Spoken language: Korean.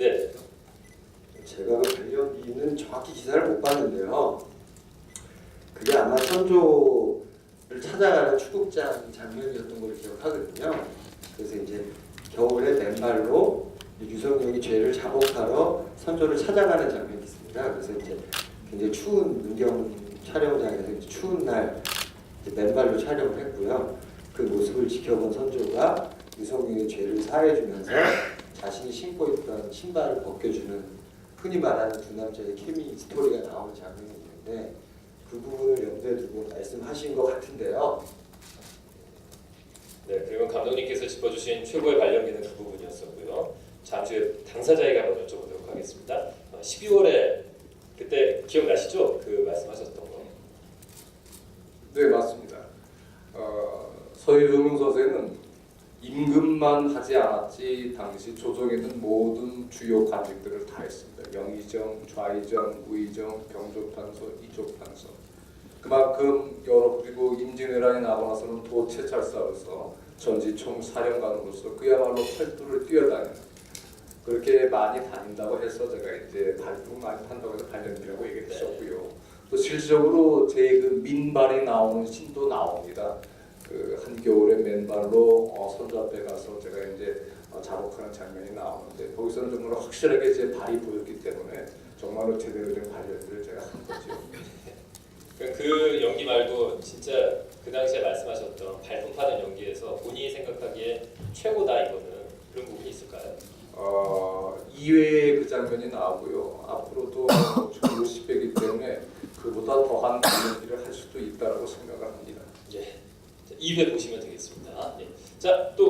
네. 제가 그 달력기는 정확히 기사를 못 봤는데요. 그게 아마 선조를 찾아가는 추국장 장면이었던 걸 기억하거든요. 그래서 이제 겨울에 맨발로 유성룡이 죄를 자복하러 선조를 찾아가는 장면이 있습니다. 그래서 이제 굉장히 추운 문경 촬영장에서 추운 날 맨발로 촬영을 했고요. 그 모습을 지켜본 선조가 유성룡의 죄를 사해주면서 자신이 신고 있던 신발을 벗겨주는 흔히 말하는 두 남자의 케미 스토리가 나오는 장면이 있는데 그 부분을 염두에 두고 말씀하신 것 같은데요. 네, 그리고 감독님께서 짚어주신 최고의 발령기는 그 부분이었었고요. 잠시 후에 당사자에게 한번 여쭤보도록 하겠습니다. 12월에 그때 기억나시죠? 그 말씀하셨던 거. 네 맞습니다. 어, 서유정 선생은 임금만 하지 않았지 당시 조정에 있는 모든 주요 관직들을 다 했습니다. 영의정, 좌의정, 우의정, 병조판서, 이조판서. 그만큼 여러 그리고 임진왜란이 나고 나서는 도채찰사로서 전지총 사령관으로서 그야말로 팔도를 뛰어다니는 그렇게 많이 다닌다고 해서 제가 이제 발동 많이 탄다고 해서 발령기라고 얘기했었고요. 또 실질적으로 제 그 민발이 나오는 신도 나옵니다. 맨발로 어, 선조 앞에 가서 제가 이제 어, 작업하는 장면이 나오는데 거기서는 정말 확실하게 제 발이 보였기 때문에 정말로 제대로 된 발령기를 제가 한 거죠. 그 연기 말고 진짜 그 당시에 말씀하셨던 발품 파는 연기에서 본인이 생각하기에 최고다 이거는 그런 부분이 있을까요? 어, 2회에 그 장면이 나오고요. 앞으로도 총 50회이기 때문에 그보다 더한 발령기를 할 수도 있다라고 생각을 합니다. 예. 자, 2회 보시면 되겠습니다. 예. 자, 또